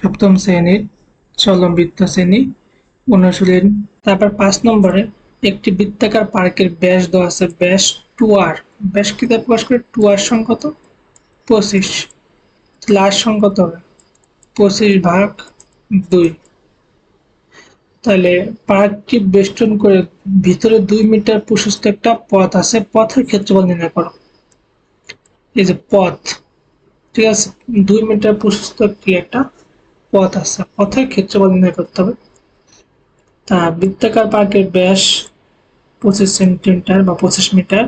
সপ্তম শ্রেণির চলম বৃত্ত শ্রেণি অনুশীলন। তারপর পাঁচ নম্বরে একটি বৃত্তাকার পার্কের ব্যাস দেওয়া আছে, ব্যাস টু আর। ব্যাস কি দ্বারা প্রকাশ করে? টু আর সমান কত পঁচিশ। তাহলে আর সমান কত হবে পঁচিশ ভাগ দুই। তাহলে পার্কটি বেষ্টন করে ভিতরে দুই মিটার প্রশস্ত একটা পথ আছে, পথের ক্ষেত্রফল নির্ণয় করো। এই যে পথ, ঠিক আছে? দুই মিটার প্রশস্ত কি একটা পথ আছে, পথের ক্ষেত্রফল নির্ণয় করতে হবে। তা বৃত্তাকার পার্কের ব্যাস পঁচিশ সেন্টিমিটার বা পঁচিশ মিটার,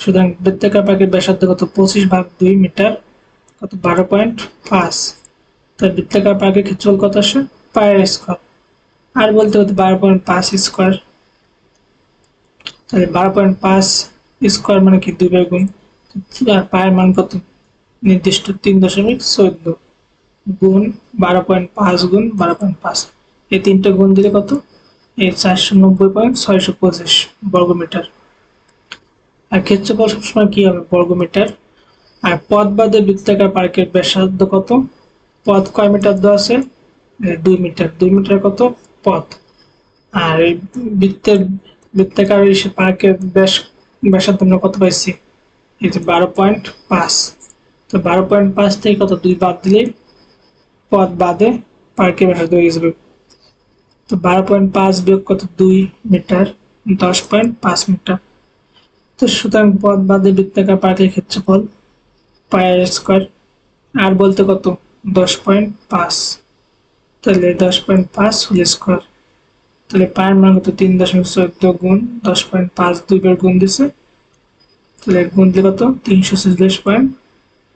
সুতরাং বৃত্তাকার পার্কের ব্যাসার্ধ কত? পঁচিশ ভাগ দুই মিটার, কত? বারো পয়েন্ট পাঁচ। তাই বৃত্তাকার পার্কের ক্ষেত্রফল কত আসে? পায়ের স্কোয়ার। আর বলতে হতো বারো পয়েন্ট পাঁচ স্কোয়ার। তাহলে বারো পয়েন্ট পাঁচ স্কোয়ার মানে কি? দুই গুণ। আর পায়ের মান কত? নির্দিষ্ট তিন দশমিক চোদ্দ। গুণ বারো পয়েন্ট পাঁচ গুণ বারো পয়েন্ট পাঁচ। এই তিনটা গুণ দিলে কত? এই চারশো নব্বই পয়েন্ট ছয়শো পঁচিশ বর্গমিটার। আর ক্ষেত্রফল সবসময় কি হবে? বর্গমিটার। আর পথ বাদে বৃত্তাকার পার্কের ব্যাসার্ধ কত? পথ কয় মিটার দেওয়া আছে? দুই মিটার। দুই মিটার কত? পথ। আর এই বৃত্তের, বৃত্তাকার পার্কের ব্যাস, ব্যাসার্ধ আমরা কত পাইছি? এই যে বারো পয়েন্ট পাঁচ। তো বারো পয়েন্ট পাঁচ থেকে কত? দুই বাদ দিলেই পথ বাদে পার্কের ব্যাসার্ধ হয়ে যাবে তো বারো পয়েন্ট পাঁচ বিয়োগ কত? দুই মিটার। দশ পয়েন্ট পাঁচ মিটার। তো সুতরাং পথ বাদে বৃত্তাকার পার্কের ক্ষেত্রফল পায়ের স্কোয়ার আর বলতে কত? দশ পয়েন্ট পাঁচ। তাহলে দশ পয়েন্ট পাঁচ হোল স্কোয়ার তাহলে পায়ের মান কত? তিন দশমিক চোদ্দ গুণ দশ পয়েন্ট পাঁচ দুইবার গুণ দিছে। তাহলে গুণ দিলে কত? তিনশো ছেচল্লিশ পয়েন্ট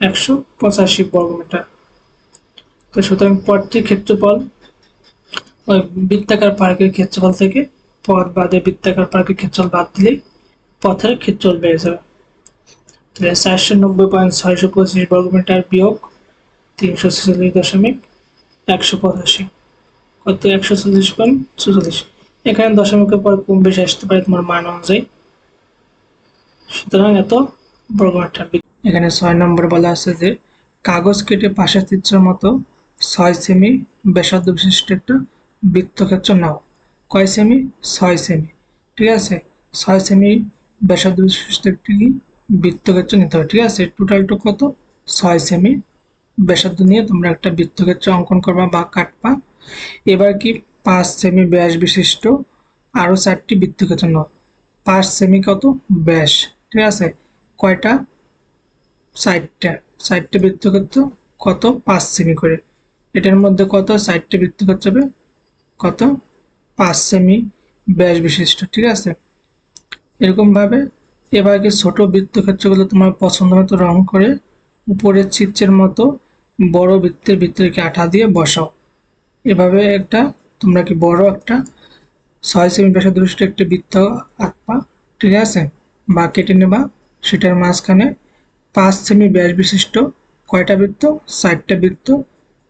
একশো পঁচাশি বর্গমিটার। তো সুতরাং পথটির ক্ষেত্রফল, ওই বৃত্তাকার পার্কের ক্ষেত্রফল থেকে পথ বাদে বৃত্তাকার পার্কের ক্ষেত্রফল বাদ দিলেই পথের ক্ষেত্রফল বেড়ে যাবে। তাহলে চারশো নব্বই পয়েন্ট ছয়শো পঁচিশ বর্গমিটার বিয়োগ তিনশো ছেচল্লিশ দশমিক একশো পঁচাশি। কত? একশো চল্লিশ পয়েন্ট চুচল্লিশ এখানে দশমিকের পর কম বেশি আসতে পারে? তোমার মান অনুযায়ী। সুতরাং এত বর্গমিটার এখানে ছয় নম্বর বলা আছে যে কাগজ কেটে পাশের চিত্রের মতো ছয় সেমি, ব্যাসার্ধ বিশিষ্ট একটা বৃত্তক্ষেত্র নাও। কয় সেমি? ছয় সেমি। ঠিক আছে? ছয় সেমি, ব্যাসার্ধ বিশিষ্ট একটি বৃত্তক্ষেত্র নিতে হবে। ঠিক আছে? টোটালটা কত? ছয় সেমি। ব্যাসার্ধ নিয়ে তোমরা একটা বৃত্তক্ষেত্র অঙ্কন করবা বা কাটবা। এবার কি? পাঁচ সেমি ব্যাস বিশিষ্ট আরও চারটি বৃত্তক্ষেত্র নাও। পাঁচ সেমি কত? ব্যাস। ঠিক আছে? কয়টা? ষাটটা ষাটটা বৃত্তক্ষেত্র কত? পাঁচ সেমি করে। এটার মধ্যে কত? ষাটটা বৃত্তক্ষেত্র হবে কত? পাঁচ সেমি ব্যাস বিশিষ্ট, ঠিক আছে? এরকম ভাবে এবার কি ছোট বৃত্তক্ষেত্রগুলো তোমার পছন্দ মতো রং করে উপরের চিত্রের মতো বড় বৃত্তের ভিতরে কি আঠা দিয়ে বসাও। এভাবে একটা তোমরা কি বড় একটা ছয় সেমি ব্যাসার্ধ বিশিষ্ট একটি বৃত্ত আঁকবা, ঠিক আছে? বা কেটে নেবা। সেটার মাঝখানে পাঁচ সেমি ব্যাস বিশিষ্ট কয়টা বৃত্ত? ষাটটা বৃত্ত।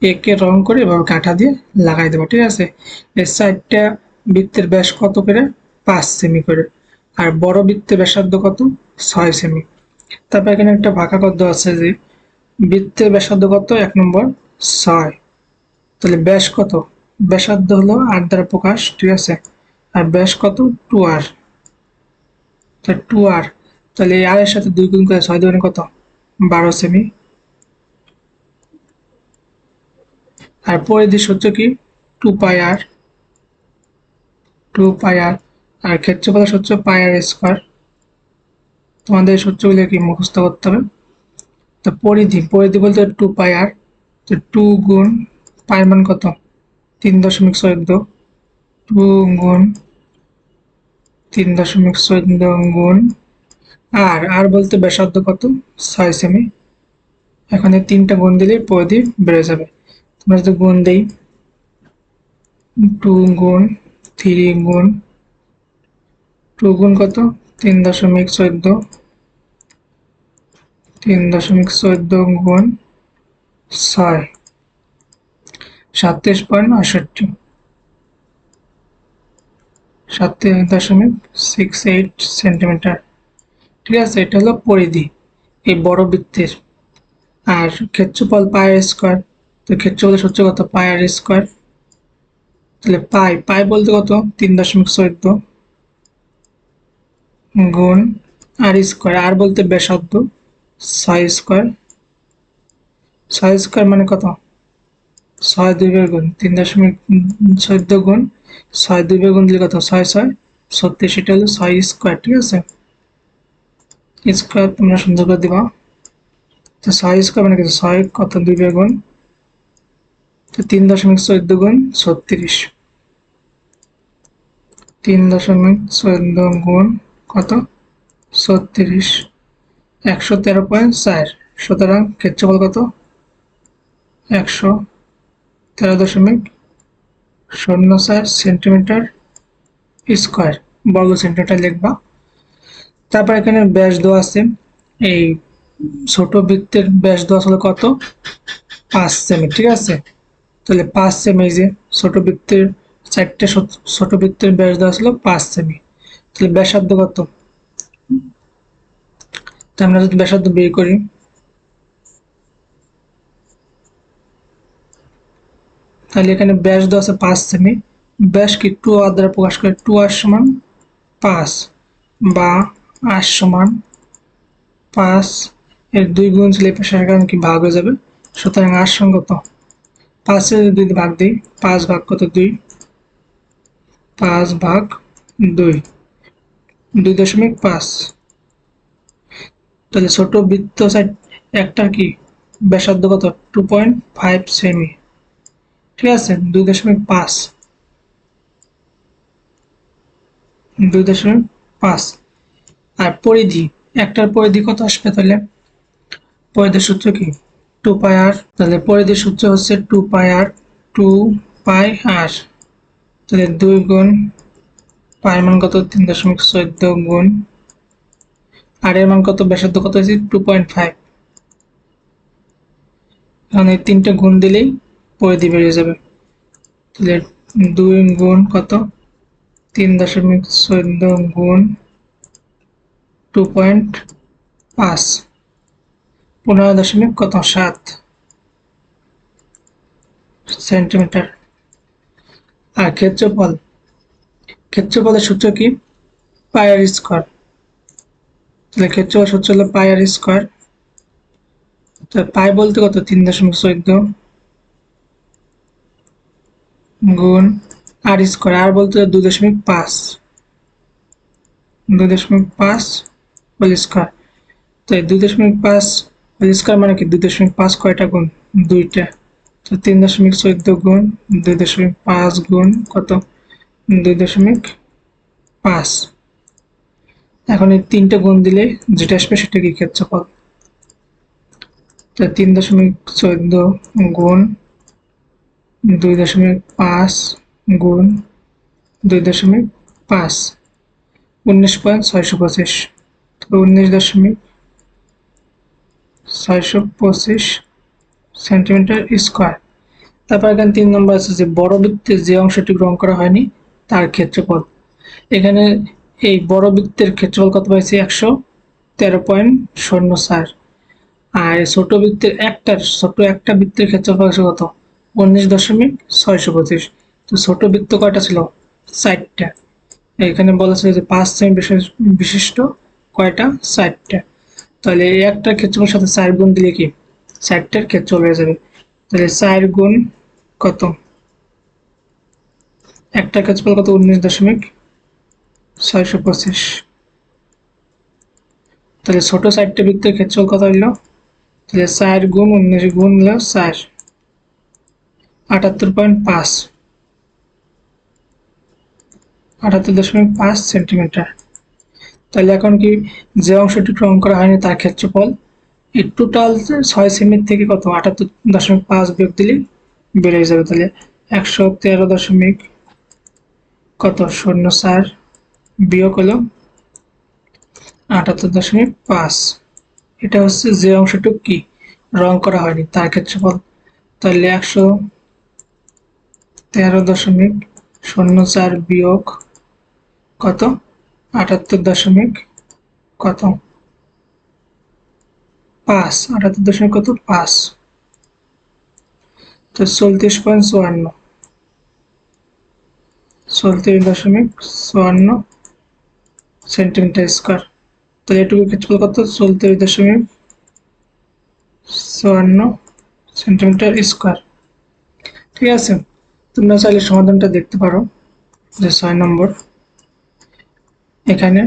একে রং করে এভাবে কাঠা দিয়ে লাগাই দেবো, ঠিক আছে? এই ষাটটা বৃত্তের ব্যাস কত করে? পাঁচ সেমি করে। আর বড় বৃত্তের ব্যাসার্ধ কত? ছয় সেমি। তারপর এখানে একটা ভাগা কত আছে যে, বৃত্তের ব্যাসার্ধ কত? এক নম্বর ছয়। তাহলে ব্যাস কত? ব্যাসার্ধ হলো আট দ্বারা প্রকাশ, ঠিক আছে? আর ব্যাস কত? Two r. Two r. তাহলে এই আরের সাথে দুই গুণ করে ছয় দুগুণে কত? বারো সেমি। আর পরিধি সূত্র কি? টু পাই আর টু পাই আর আর ক্ষেত্রফল সূত্র পাই আর স্কোয়ার। তোমাদের সূত্রগুলো কি মুখস্থ করতে হবে? তো পরিধি পরিধি বলতে টু পাই আর তো টু গুণ পায়ের মান কত? তিন দশমিক চোদ্দ টু গুণ তিন দশমিক চোদ্দ গুণ আর আর বলতে ব্যাসার্ধ কত? ছয় সেমি। এখন এই তিনটা গুণ দিলেই পরিধি বেড়ে যাবে। তোমরা যদি গুণ দেই টু গুণ থ্রি গুণ টু গুণ কত? তিন দশমিক চোদ্দ, তিন দশমিক চোদ্দ গুণ ছয়, সাতত্রিশ পয়েন্ট আটষট্টি, সাতত্রিশ দশমিক সিক্স এইট সেন্টিমিটার ঠিক আছে, এটা হলো পরিধি, এই বড় বৃত্তের। আর ক্ষেত্রফল পায়ের স্কোয়ার। তো ক্ষেত্রফলের সূত্র কত পাই আর স্কোয়ার তাহলে পাই পাই বলতে কত? তিন দশমিক চোদ্দ গুণ আর স্কোয়ার আর বলতে ব্যাসার্ধ, ছয় স্কোয়ার ছয় স্কোয়ার মানে কত? ছয় দুই গুণ, তিন দশমিক চোদ্দ গুণ, ছয় দুই গুণ দিলে কত? ছয় ছয় ছত্রিশ এটা হলো ছয় স্কোয়ার ঠিক আছে? স্কোয়ার তোমরা সুন্দর করে দিবা। তো ছয় স্কোয়ার মানে কত? ছয় কত দুই গুণ তো তিন দশমিক চোদ্দ গুণ ছত্রিশ। তিন দশমিক চোদ্দ গুণ কত? ছত্রিশ। একশো তেরো পয়েন্ট চার। সুতরাং ক্ষেত্রফল কত? একশো তেরো দশমিক শূন্য চার সেন্টিমিটার স্কোয়ার। বর্গ সেন্টিমিটার লিখবা। তারপর এখানে ব্যাস দেওয়া আছে। এই ছোট বৃত্তের ব্যাস দেওয়া আসলে কত? পাঁচ সেমি, ঠিক আছে? তাহলে পাঁচ সেমি যে ছোট বৃত্তের চারটে ছোট বৃত্তের ব্যাস দেওয়া ছিল পাঁচ সেমি তাহলে ব্যাসার্ধ কত? আমরা যদি ব্যাসার্ধ বের করি, তাহলে এখানে ব্যাস দেওয়া আছে পাঁচ সেমি ব্যাস কি টু আর দ্বারা প্রকাশ করে টু আর সমান পাঁচ বা আর সমান পাঁচ। এর দুই গুণ ছিল এই পাশের কারণে কি? ভাগ হয়ে যাবে। সুতরাং আর সঙ্গত যদি দুই ভাগ দিই, পাঁচ ভাগ কত দুই? পাঁচ ভাগ দুই। দুই দশমিক পাঁচ। তাহলে ছোট বৃত্ত সাইড একটার কি? ব্যাসার্ধ কত? টু পয়েন্ট ফাইভ সেমি ঠিক আছে? দুই দশমিক পাঁচ। দুই দশমিক পাঁচ। আর পরিধি, একটার পরিধি কত আসবে তাহলে? পরিধির সূত্র কি? টু পাই আর, তাহলে পরিধির সূত্র হচ্ছে টু পাই আর, টু পাই আর। তাহলে দুই গুণ পাই মান কত? তিন দশমিক চোদ্দ গুণ আর এর মান কত? ব্যাসার্ধ কত হয়েছে? Two point five. এখন তিনটে গুণ দিলেই পরিধি বেরিয়ে যাবে। তাহলে দুই গুণ কত? তিন দশমিক চোদ্দ গুণ টু পয়েন্ট পাঁচ। পনেরো দশমিক কত সাত সেন্টিমিটার। আর ক্ষেত্রফল? ক্ষেত্রফলের সূত্র কি? Pi r square. তাহলে ক্ষেত্রফল সূত্র হলো পায়ার স্কোয়ার। তো পাই বলতে কত? তিন দশমিক চোদ্দ গুণ আর স্কোয়ার। আর বলতে দুই দশমিক পাঁচ। দুই দশমিক পাঁচ হোল স্কোয়ার। তো দুই দশমিক পাঁচ হোল স্কোয়ার মানে কি? দুই দশমিক পাঁচ কয়টা গুণ? দুইটা। তো তিন দশমিক চোদ্দ গুণ, দুই দশমিক পাঁচ গুণ কত? দুই দশমিক পাঁচ। এখন এই তিনটে গুণ দিলে যেটা আসবে সেটা কি ক্ষেত্রফল? তো তিন দশমিক চোদ্দ গুণ, দুই দশমিক পাঁচ গুণ, দুই দশমিক পাঁচ। উনিশ পয়েন্ট ছয়শো পঁচিশ। তো উনিশ দশমিক ছয়শো পঁচিশ সেন্টিমিটার স্কোয়ার। তারপর এখানে তিন নম্বর আছে যে বড় বৃত্তের যে অংশটি গ্রহণ করা হয়নি, তার ক্ষেত্রফল। এখানে এই বড় বৃত্তের ক্ষেত্রফল কত পাইছি? একশো তেরো পয়েন্ট শূন্য চার। আর ছোট বৃত্তের একটার, ছোট একটা বৃত্তের ক্ষেত্রফল কত? উনিশ দশমিক ছয়শো পঁচিশ। তো ছোট বৃত্ত কয়টা ছিল? চারটা। এখানে বলা ছিল যে পাঁচ সেমি বিশিষ্ট কয়টা? চারটা। তাহলে এই একটা ক্ষেত্রফল সাথে চার গুণ দিলে কি? চারটার ক্ষেত্রফল হয়ে যাবে। তাহলে চার গুণ কত? একটা ক্ষেত্রফল কত? উনিশ দশমিক ছয়শো পঁচিশ। তাহলে ছোট চারটে বৃত্তের ক্ষেত্রফল কত হইল তাহলে চার গুণ উনিশ গুণ হলো চার। আটাত্তর পয়েন্ট পাঁচ। আটাত্তর দশমিক পাঁচ সেন্টিমিটার। তাহলে এখন কি যে অংশটি গ্রহণ করা হয়নি তার ক্ষেত্রফল? এই টোটাল ছয় সেমির থেকে কত? আটাত্তর দশমিক পাঁচ বিয়োগ দিলে বেড়ে যাবে তাহলে একশো তেরো দশমিক কত? শূন্য চার বিয়োগ হলো আটাত্তর দশমিক পাঁচ। এটা হচ্ছে যে অংশটুক কি? রং করা হয়নি, তার ক্ষেত্রফল। তাহলে একশো তেরো দশমিক শূন্য চার বিয়োগ কত? আটাত্তর দশমিক কত? পাঁচ। আটাত্তর দশমিক কত? পাঁচ। তো চৌত্রিশ পয়েন্ট চুয়ান্ন। চৌত্রিশ দশমিক চুয়ান্ন সেন্টিমিটার স্কোয়ার। তাহলে এটুকু ক্ষেত্রফল কত? চৌত্রিশ দশমিক চুয়ান্ন সেন্টিমিটার স্কোয়ার। ঠিক আছে? তোমরা চাইলে সমাধানটা দেখতে পারো যে ছয় নম্বর। এখানে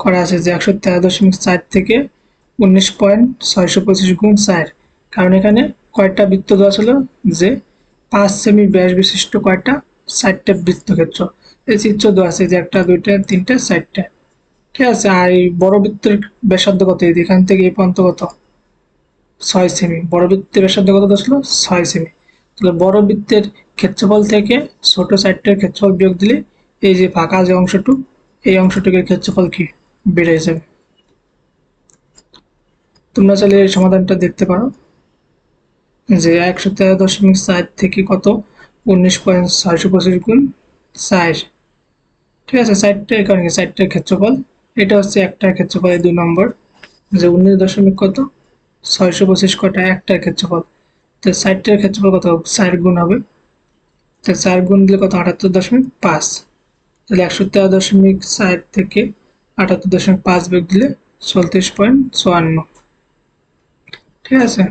করা আছে যে একশো তেরো দশমিক চার থেকে উনিশ পয়েন্ট ছয়শো পঁচিশ গুণ চার। কারণ এখানে কয়েকটা বৃত্ত দেওয়া ছিল যে পাঁচ সেমি ব্যাস বিশিষ্ট কয়টা চারটা বৃত্তক্ষেত্র। এই চিত্র দেওয়া আছে যে একটা, দুইটা, তিনটা, চারটা। ঠিক আছে, আর এই বড় বৃত্তের ব্যাসার্ধ কত? এখান থেকে এই পর্যন্ত কত? ছয় সেমি। বড় বৃত্তের ব্যাসার্ধ কত ছিল? ছয় সেমি। তাহলে বড় বৃত্তের ক্ষেত্রফল থেকে ছোট সাইডটার ক্ষেত্রফল বিয়োগ দিলে এই যে ফাঁকা যে অংশটুক এই অংশটিকে ক্ষেত্রফল কি? বেড়ে যাবে। তোমরা চাইলে এই সমাধানটা দেখতে পারো যে একশো তেরো দশমিক চার থেকে কত? উনিশ পয়েন্ট ছয়শো পঁচিশ গুণ চার ঠিক আছে এই কারণে চারটার ক্ষেত্রফল। এটা হচ্ছে একটার ক্ষেত্রফল, এই দুই নম্বর। যে উনিশ দশমিক কত? ছয়শো পঁচিশ কটা একটার ক্ষেত্রফল। তো চারটার ক্ষেত্রফল কত? চার গুণ হবে। তো চার গুণ দিলে কত? আটাত্তর দশমিক পাঁচ। তাহলে একশো তেরো দশমিক সাত থেকে আটাত্তর দশমিক পাঁচ বেগ দিলে চল্লিশ পয়েন্ট চুয়ান্ন। ঠিক আছে?